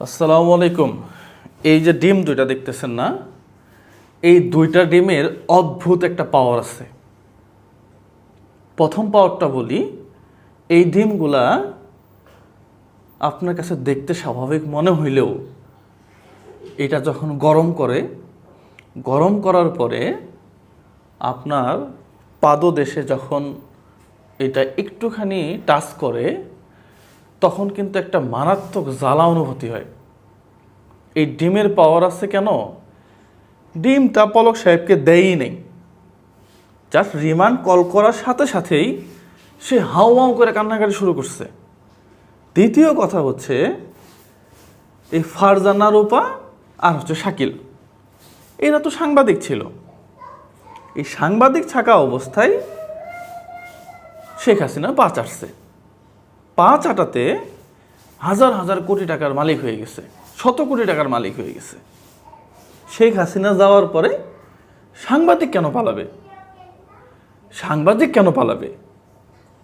আসসালামু আলাইকুম। এই যে ডিম দুইটা দেখতেছেন না, এই দুইটা ডিমের অদ্ভুত একটা পাওয়ার আছে। প্রথম পাওয়ারটা বলি, এই ডিমগুলা আপনার কাছে দেখতে স্বাভাবিক মনে হইলেও এটা যখন গরম করে, গরম করার পরে আপনার পাদদেশে যখন এটা একটুখানি টাচ করে তখন কিন্তু একটা মারাত্মক জ্বালা অনুভূতি হয়। এই ডিমের পাওয়ার আছে কেন? ডিমটা পলক সাহেবকে দেয়ই নেই। জাস্ট রিমান্ড কল করার সাথে সাথেই সে হাউ হাউ করে কান্নাকাটি শুরু করছে। দ্বিতীয় কথা হচ্ছে, এই ফারজানা, রূপা আর হচ্ছে শাকিল, এরা তো সাংবাদিক ছিল। এই সাংবাদিক থাকা অবস্থায় শেখ হাসিনা পা চাটছে পা চাটাতে হাজার হাজার কোটি টাকার মালিক হয়ে গেছে, শত কোটি টাকার মালিক হয়ে গেছে। শেখ হাসিনা যাওয়ার পরে সাংবাদিক কেন পালাবে? সাংবাদিক কেন পালাবে?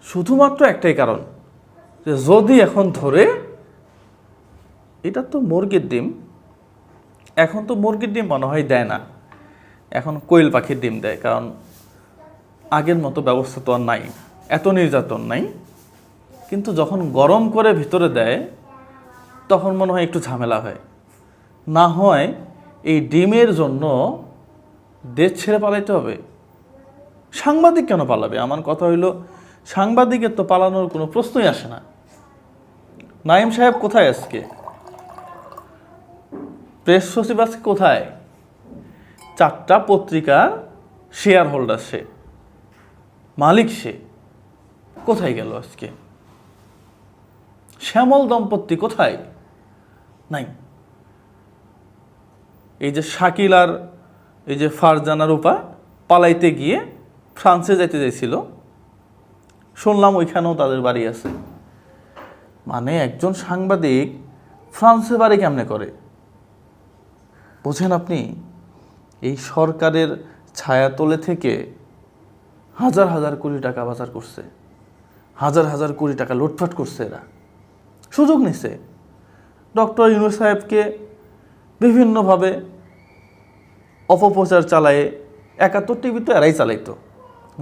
শুধুমাত্র একটাই কারণ, যে যদি এখন ধরে, এটা তো মুরগির ডিম, এখন তো মুরগির ডিম মনে হয় দেয় না। এখন কোয়েল পাখির ডিম দেয়, কারণ আগের মতো ব্যবস্থা তো আর নাই, এত নির্যাতন নাই। কিন্তু যখন গরম করে ভিতরে দেয়, তখন মনে হয় একটু ঝামেলা হয়। না হয় এই ডিমের জন্য দেশ ছেড়ে পালাইতে হবে। সাংবাদিক কেন পালাবে? আমার কথা হইল, সাংবাদিকের তো পালানোর কোনো প্রশ্নই আসে না। নাইম সাহেব কোথায় আজকে? প্রেস সচিব আজকে কোথায়? চারটা পত্রিকার শেয়ার হোল্ডার সে। মালিক সে। কোথায় গেল আজকে? শ্যামল দম্পতি কোথায়? নাই। এই যে শাকিল আর এই যে ফারজানা রূপা পালাইতে গিয়ে ফ্রান্সে যেতে চাইছিল। শুনলাম ওইখানেও তাদের বাড়ি আছে। মানে একজন সাংবাদিক ফ্রান্সে বাড়ি কেমনে করে? বোঝেন আপনি, এই সরকারের ছায়াতলে থেকে হাজার হাজার কোটি টাকা বাজার করছে। হাজার হাজার কোটি টাকা লুটফাট করছে এরা। সুযোগ নিছে। ডক্টর ইউনুস সাহেবকে বিভিন্নভাবে অপপ্রচার চালায়ে একাত্তর টিভি তো এরাই চালাইতো।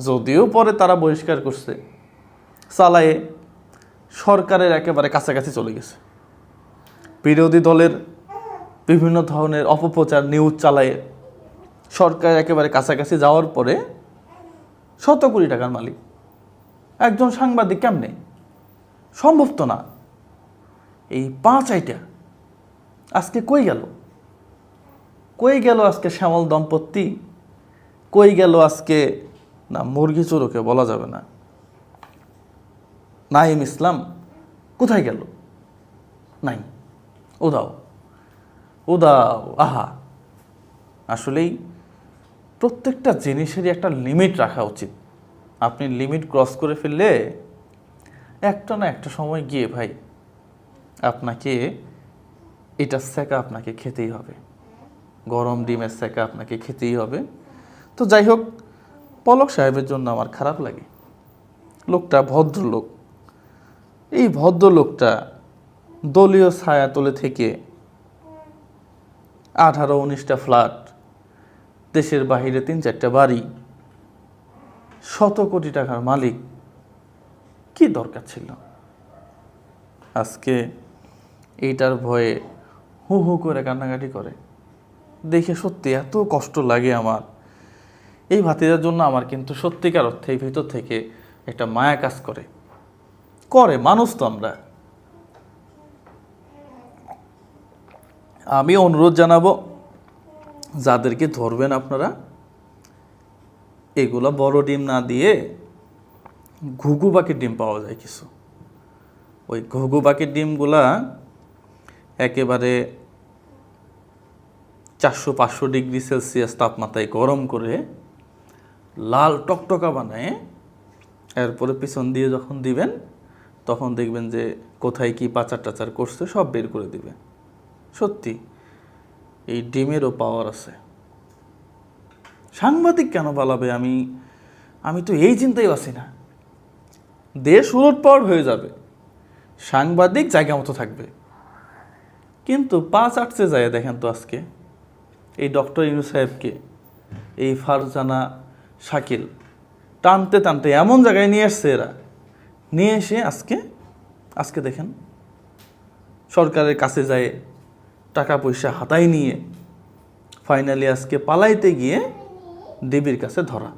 যদিও পরে তারা বহিষ্কার করছে, চালায়ে সরকারের একেবারে কাছাকাছি চলে গেছে। বিরোধী দলের বিভিন্ন ধরনের অপপ্রচার নিউজ চালায়ে সরকার একেবারে কাছাকাছি যাওয়ার পরে শত কোটি টাকার মালিক। একজন সাংবাদিক কেমনে? সম্ভব তো না। এই পাঁচ আইটা আজকে কই গেল? কই গেল আজকে শ্যামল দম্পতি? কই গেল আজকে, না, মুরগি চোরকে বলা যাবে না। নাইম ইসলাম, কোথায় গেল? নাই। উদাও। উদাও, আহা। আসলেই প্রত্যেকটা জিনিসেরই একটা লিমিট রাখা উচিত। আপনি লিমিট ক্রস করে ফেললে একটা না একটা সময় গিয়ে ভাই আপনাকে এটার স্যাকা আপনাকে খেতেই হবে। গরম ডিমের স্যাকা আপনাকে খেতেই হবে। তো যাই হোক, পলক সাহেবের জন্য আমার খারাপ লাগে। লোকটা ভদ্রলোক। এই ভদ্রলোকটা দলীয় ছায়াতলে থেকে আঠারো উনিশটা ফ্ল্যাট, দেশের বাহিরে তিন চারটা বাড়ি, শত কোটি টাকার মালিক, কি দরকার ছিল? আজকে এইটার ভয়ে হু হু করে কান্নাকাটি করে। দেখে সত্যি এত কষ্ট লাগে আমার। এই ভাতিজার জন্য আমার কিন্তু সত্যিকার অর্থে ভিতর থেকে একটা মায়া কাজ করে। করে, মানুষ তো আমরা। আমি অনুরোধ জানাব, যাদেরকে ধরবেন আপনারা, এগুলো বড় ডিম না দিয়ে ঘুঘু পাখির ডিম পাওয়া যায় কিছু। ওই ঘুঘু পাখির ডিমগুলা একেবারে চারশো পাঁচশো ডিগ্রি সেলসিয়াস তাপমাত্রায় গরম করে লাল টকটকা বানায়, এরপরে পিছন দিয়ে যখন দিবেন, তখন দেখবেন যে কোথায় কি পাচার টাচার করছে, সব বের করে দিবে। সত্যি, এই ডিমেরও পাওয়ার আছে। সাংবাদিক কেন পালাবে আমি আমি তো এই চিন্তাই আছি না। দেশ উলট পাওয়ার হয়ে যাবে। সাংবাদিক জায়গা মতো থাকবে। কিন্তু পা চাটছে যায়, দেখেন তো আজকে। এই ডক্টর ইনু সাহেবকে, এই ফারজানা শাকিল, টানতে টানতে এমন জায়গায় নিয়ে আসছে এরা। নিয়ে এসে আজকে আজকে দেখেন, সরকারের কাছে যায়, টাকা পয়সা হাতায় নিয়ে, ফাইনালি আজকে পালাইতে গিয়ে দেবীর কাছে ধরা।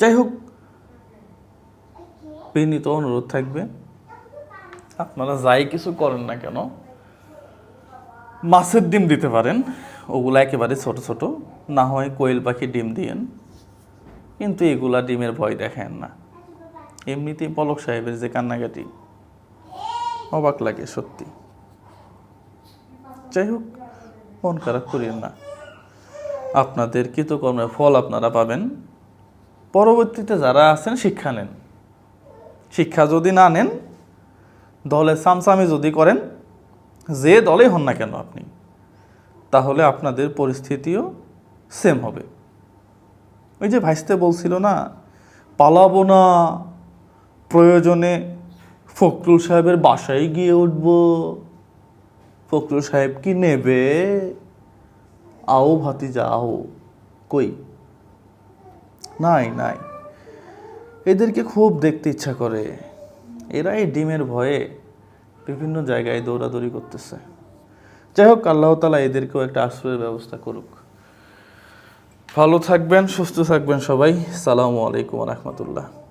যাই হোক, বিনীত অনুরোধ থাকবে, আপনারা যাই কিছু করেন না কেন মাছের ডিম দিতে পারেন। ওগুলো একেবারে ছোট ছোট, না হয় কোয়েল পাখি ডিম দিয়েন। কিন্তু এগুলা ডিমের ভয় দেখেন না। এমনিতেই পলক সাহেবের যে কান্নাকাটি, অবাক লাগে সত্যি। যাই হোক, মন খারাপ করিয়েন না। আপনাদের কৃতকর্মের ফল আপনারা পাবেন। পরবর্তীতে যারা আছেন, শিক্ষা নেন। শিক্ষা যদি না নেন, দলে সামসামি যদি করেন যে দলে হন না কেন আপনি, তাহলে আপনাদের পরিস্থিতিও সেম হবে। ওই যে ভাইস্তে বলছিল না, পালাবো না, প্রয়োজনে ফখরুল সাহেবের বাসায় গিয়ে উঠব, ফখরুল সাহেব কি নেবে? আও ভাতি যাও কই? নাই নাই। এদেরকে খুব দেখতে ইচ্ছা করে। এরা এই ডিমের ভয়ে বিভিন্ন জায়গায় দৌড়াদৌড়ি করতেছে। যাই হোক, আল্লাহ তালা এদেরকেও একটা আশ্রয়ের ব্যবস্থা করুক। ভালো থাকবেন, সুস্থ থাকবেন সবাই। সালামু আলাইকুম রহমতুল্লাহ।